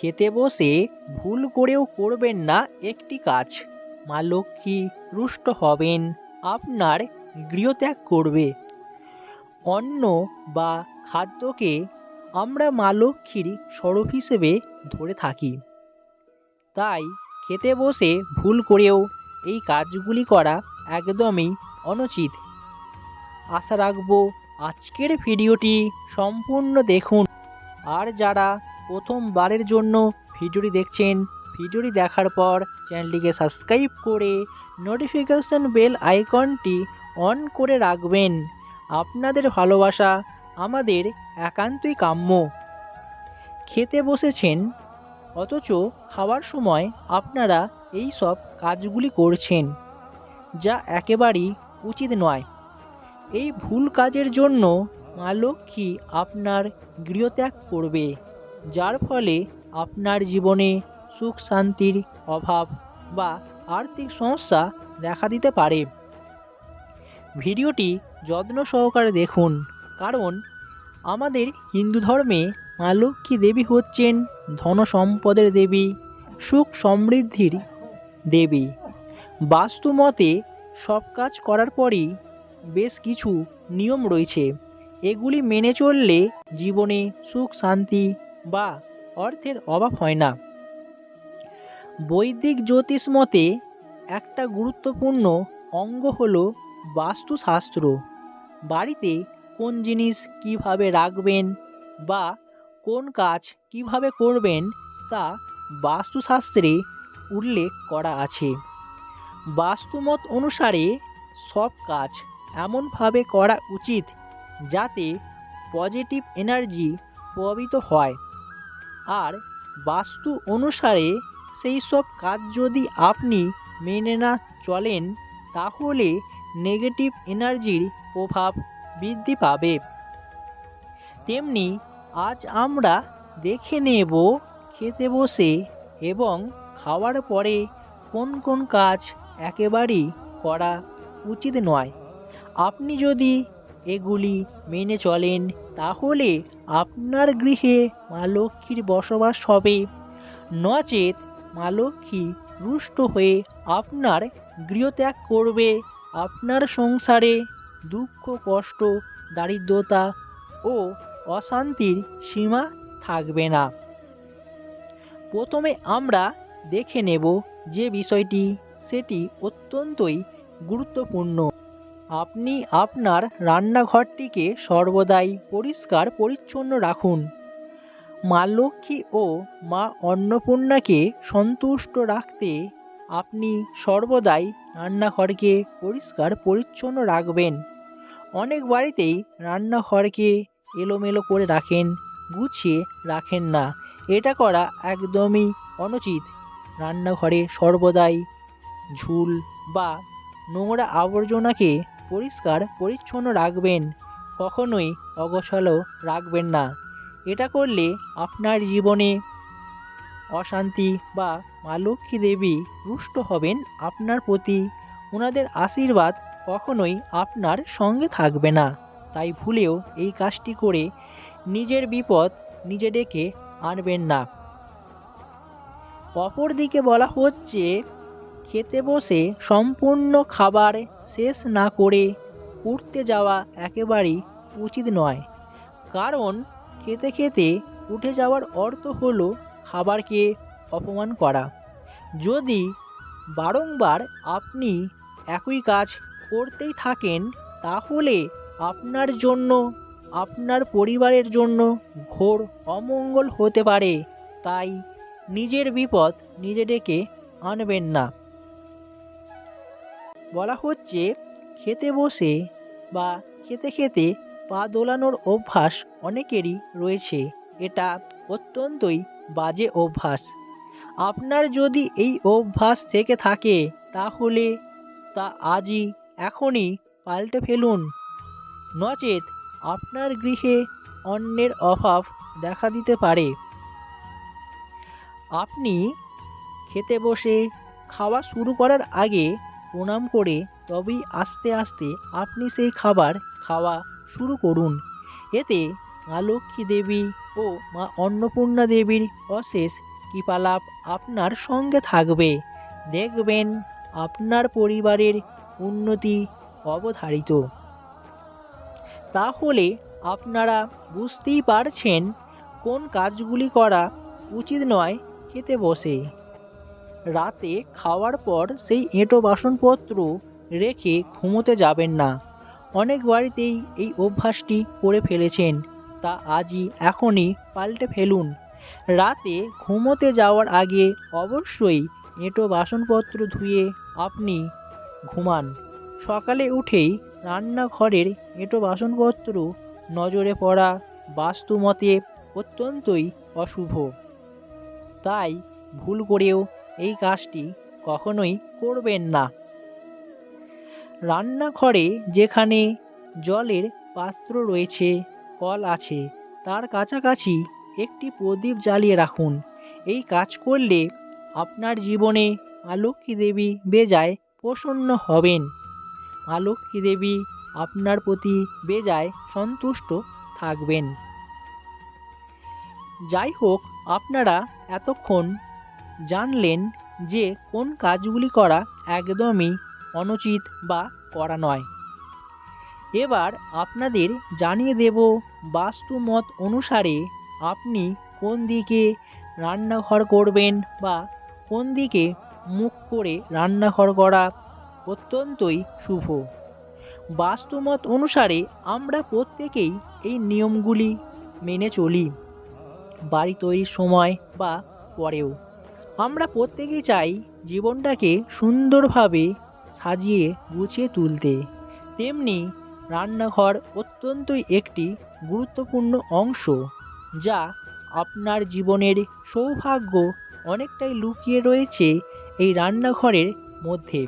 খেতে বসে ভুল করেও করবেন না একটি কাজ। মা লক্ষ্মী রুষ্ট হবেন, আপনার গৃহত্যাগ করবে। অন্ন বা খাদ্যকে আমরা মা লক্ষ্মীর স্বরূপ হিসেবে ধরে থাকি। তাই খেতে বসে ভুল করেও এই কাজগুলি করা একদমই অনুচিত। আশা রাখব আজকের ভিডিওটি সম্পূর্ণ দেখুন। আর যারা প্রথমবারের জন্য ভিডিওটি দেখছেন, ভিডিওটি দেখার পর চ্যানেলটিকে সাবস্ক্রাইব করে নোটিফিকেশান বেল আইকনটি অন করে রাখবেন। আপনাদের ভালোবাসা আমাদের একান্তই কাম্য। খেতে বসেছেন, অথচ খাওয়ার সময় আপনারা এই সব কাজগুলি করছেন, যা একেবারেই উচিত নয়। এই ভুল কাজের জন্য মা লক্ষ্মী আপনার গৃহত্যাগ করবে। যার ফলে আপনার জীবনে সুখ শান্তির অভাব বা আর্থিক সমস্যা দেখা দিতে পারে। ভিডিওটি যত্ন সহকারে দেখুন, কারণ আমাদের হিন্দু ধর্মে মা লক্ষ্মী দেবী হচ্ছেন ধন সম্পদের দেবী, সুখ সমৃদ্ধির দেবী। বাস্তু মতে সব কাজ করার পরই বেশ কিছু নিয়ম রয়েছে। এগুলি মেনে চললে জীবনে সুখ শান্তি বা অর্থের অভাব হয় না। বৈদিক জ্যোতিষ মতে একটা গুরুত্বপূর্ণ অঙ্গ হল বাস্তুশাস্ত্র। বাড়িতে কোন জিনিস কীভাবে রাখবেন বা কোন কাজ কীভাবে করবেন তা বাস্তুশাস্ত্রে উল্লেখ করা আছে। বাস্তুমত অনুসারে সব কাজ এমনভাবে করা উচিত যাতে পজিটিভ এনার্জি প্রভাবিত হয়। আর বাস্তু অনুসারে সেই সব কাজ যদি আপনি মেনে না চলেন, তাহলে নেগেটিভ এনার্জির প্রভাব বৃদ্ধি পাবে। তেমনি আজ আমরা দেখে নেব খেতে বসে এবং খাওয়ার পরে কোন কোন কাজ একেবারেই করা উচিত নয়। আপনি যদি এগুলি মেনে চলেন তাহলে আপনার গৃহে মা লক্ষ্মীর বসবাস হবে। নচেত মা লক্ষ্মী রুষ্ট হয়ে আপনার গৃহত্যাগ করবে। আপনার সংসারে দুঃখ, কষ্ট, দারিদ্রতা ও অশান্তির সীমা থাকবে না। প্রথমে আমরা দেখে নেব যে বিষয়টি, সেটি অত্যন্তই গুরুত্বপূর্ণ। আপনি আপনার রান্নাঘরটিকে সর্বদাই পরিষ্কার পরিচ্ছন্ন রাখুন। মা লক্ষ্মী ও মা অন্নপূর্ণাকে সন্তুষ্ট রাখতে আপনি সর্বদাই রান্নাঘরকে পরিষ্কার পরিচ্ছন্ন রাখবেন। অনেক বাড়িতেই রান্নাঘরকে এলোমেলো করে রাখেন, গুছিয়ে রাখেন না। এটা করা একদমই অনুচিত। রান্নাঘরে সর্বদাই ঝুল বা নোংরা আবর্জনাকে পরিষ্কার, পরিচ্ছন্ন রাখবেন। কখনোই অগোছালো রাখবেন না। এটা করলে আপনার জীবনে অশান্তি বা মা লক্ষ্মী দেবী রুষ্ট হবেন আপনার প্রতি। ওনাদের আশীর্বাদ কখনোই আপনার সঙ্গে থাকবে না। তাই ভুলেও এই কাজটি করে নিজের বিপদ নিজে ডেকে আনবেন না। অপরদিকে বলা হচ্ছে খেতে বসে সম্পূর্ণ খাবার শেষ না করে উঠতে যাওয়া একেবারেই উচিত নয়। কারণ খেতে খেতে উঠে যাওয়ার অর্থ হলো খাবারকে অপমান করা। যদি বারংবার আপনি একই কাজ করতেই থাকেন, তাহলে আপনার জন্য, আপনার পরিবারের জন্য ঘোর অমঙ্গল হতে পারে। তাই নিজের বিপদ নিজে ডেকে আনবেন না। বলা হচ্ছে, খেতে বসে বা খেতে খেতে পা দোলানোর অভ্যাস অনেকেরই রয়েছে। এটা অত্যন্তই বাজে অভ্যাস। আপনার যদি এই অভ্যাস থেকে থাকে, তাহলে তা আজই এখনই পাল্টে ফেলুন। নচেত আপনার গৃহে অন্যের অভাব দেখা দিতে পারে। আপনি খেতে বসে খাওয়া শুরু করার আগে প্রণাম করে তবেই আস্তে আস্তে আপনি সেই খাবার খাওয়া শুরু করুন। এতে মা লক্ষ্মী দেবী ও মা অন্নপূর্ণা দেবীর অশেষ কৃপালাভ আপনার সঙ্গে থাকবে। দেখবেন আপনার পরিবারের উন্নতি অবধারিত। তাহলে আপনারা বুঝতেই পারছেন কোন কাজগুলি করা উচিত নয় খেতে বসে। রাতে খাওয়ার পর সেই এঁটো বাসনপত্র রেখে ঘুমোতে যাবেন না। অনেক বাড়িতেই এই অভ্যাসটি করে ফেলেছেন। তা আজই এখনই পাল্টে ফেলুন। রাতে ঘুমোতে যাওয়ার আগে অবশ্যই এঁটো বাসনপত্র ধুয়ে আপনি ঘুমান। সকালে উঠেই রান্নাঘরের এঁটো বাসনপত্র নজরে পড়া বাস্তুমতে অত্যন্তই অশুভ। তাই ভুল করেও এই কাজটি কখনোই করবেন না। রান্নাঘরে যেখানে জলের পাত্র রয়েছে, কল আছে, তার কাছাকাছি একটি প্রদীপ জ্বালিয়ে রাখুন। এই কাজ করলে আপনার জীবনে মা দেবী বেজায় প্রসন্ন হবেন। মা দেবী আপনার প্রতি বেজায় সন্তুষ্ট থাকবেন। যাই হোক, আপনারা এতক্ষণ জানলেন যে কোন কাজগুলি করা একদমই অনুচিত বা করা নয়। এবার আপনাদের জানিয়ে দেব বাস্তুমত অনুসারে আপনি কোন দিকে রান্নাঘর করবেন বা কোন দিকে মুখ করে রান্নাঘর করা অত্যন্তই শুভ। বাস্তুমত অনুসারে আমরা প্রত্যেকেই এই নিয়মগুলি মেনে চলি। বাড়ি তৈরির সময় বা পরেও। আমরা প্রত্যেকেই চাই জীবনটাকে সুন্দরভাবে সাজিয়ে গুছিয়ে তুলতে। তেমনি রান্নাঘর অত্যন্তই একটি গুরুত্বপূর্ণ অংশ, যা আপনার জীবনের সৌভাগ্য অনেকটাই লুকিয়ে রয়েছে এই রান্নাঘরের মধ্যে।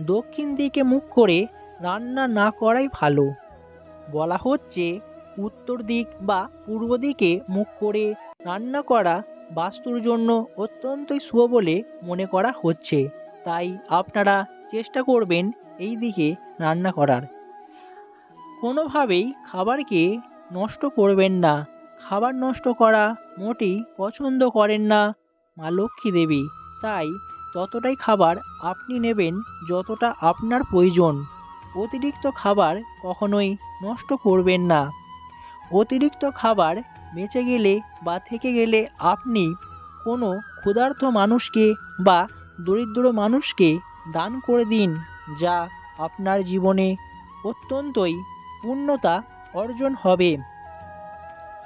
দক্ষিণ দিকে মুখ করে রান্না না করাই ভালো। বলা হচ্ছে, উত্তর দিক বা পূর্ব দিকে মুখ করে রান্না করা বাস্তুর জন্য অত্যন্তই শুভ বলে মনে করা হচ্ছে। তাই আপনারা চেষ্টা করবেন এই দিকে রান্না করার। কোনোভাবেই খাবারকে নষ্ট করবেন না। খাবার নষ্ট করা মোটেই পছন্দ করেন না মা লক্ষ্মী দেবী। তাই ততটাই খাবার আপনি নেবেন, যতটা আপনার প্রয়োজন, অতিরিক্ত খাবার কখনোই নষ্ট করবেন না। অতিরিক্ত খাবার বেঁচে গেলে বা থেকে গেলে আপনি কোনো ক্ষুধার্ত মানুষকে বা দরিদ্র মানুষকে দান করে দিন, যা আপনার জীবনে অত্যন্তই পূর্ণতা অর্জন হবে।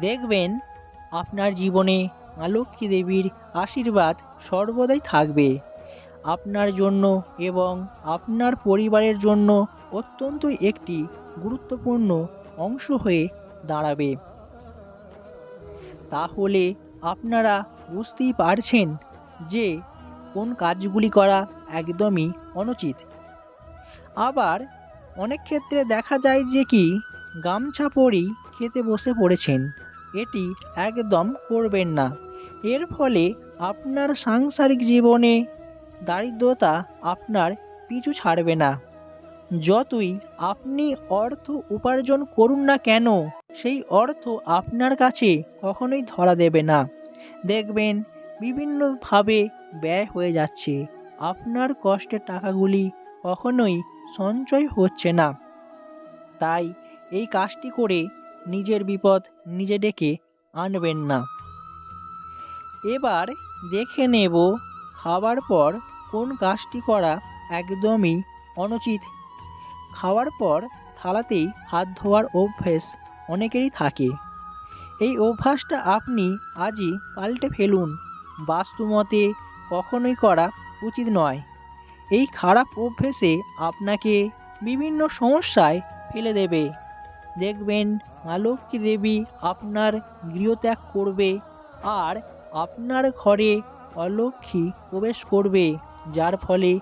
দেখবেন আপনার জীবনে মা দেবীর আশীর্বাদ সর্বদাই থাকবে। আপনার জন্য এবং আপনার পরিবারের জন্য অত্যন্ত একটি গুরুত্বপূর্ণ অংশ হয়ে দাঁড়াবে। তাহলে আপনারা বুঝতেই পারছেন যে কোন কাজগুলি করা একদমই অনুচিত। আবার অনেক ক্ষেত্রে দেখা যায় যে কি, গামছা পরেই খেতে বসে পড়েছেন। এটি একদম করবেন না। এর ফলে আপনার সাংসারিক জীবনে দারিদ্রতা আপনার পিছু ছাড়বে না। যতই আপনি অর্থ উপার্জন করুন না কেন সেই অর্থ আপনার কাছে কখনোই ধরা দেবে না। দেখবেন, বিভিন্নভাবে ব্যয় হয়ে যাচ্ছে। আপনার কষ্টের টাকাগুলি কখনোই সঞ্চয় হচ্ছে না। তাই এই কাজটি করে নিজের বিপদ নিজে ডেকে আনবেন না। এবার দেখে নেব খাবার পর কোন কাজটি করা একদমই অনুচিত। খাওয়ার পর থালাতেই হাত ধোয়ার অভ্যেস অনেকেরই থাকে। এই অভ্যাসটা আপনি আজই পাল্টে ফেলুন। বাস্তুমতে কখনোই করা উচিত নয়। এই খারাপ অভ্যেসে আপনাকে বিভিন্ন সমস্যায় ফেলে দেবে। দেখবেন মা দেবী আপনার গৃহত্যাগ করবে আর আপনার ঘরে অলক্ষ্মী প্রবেশ করবে, যার ফলে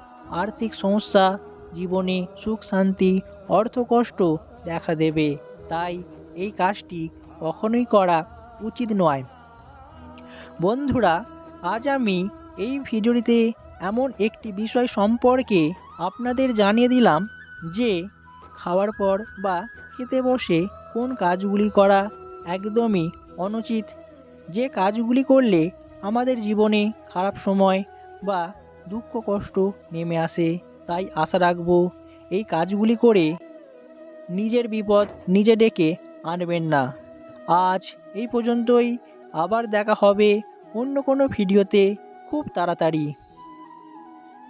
আর্থিক সমস্যা, জীবনে সুখ, শান্তি, অর্থকষ্ট দেখা দেবে। তাই এই কাজটি কখনোই করা উচিত নয়। বন্ধুরা, আজ আমি এই ভিডিওটিতে এমন একটি বিষয় সম্পর্কে আপনাদের জানিয়ে দিলাম যে খাওয়ার পর বা খেতে বসে কোন কাজগুলি করা একদমই অনুচিত। যে কাজগুলি করলে আমাদের জীবনে খারাপ সময় বা দুঃখ কষ্ট নেমে আসে, তাই আশা রাখব এই কাজগুলি করে নিজের বিপদ নিজে ডেকে আনবেন না। আজ এই পর্যন্তই। আবার দেখা হবে অন্য কোনো ভিডিওতে খুব তাড়াতাড়ি।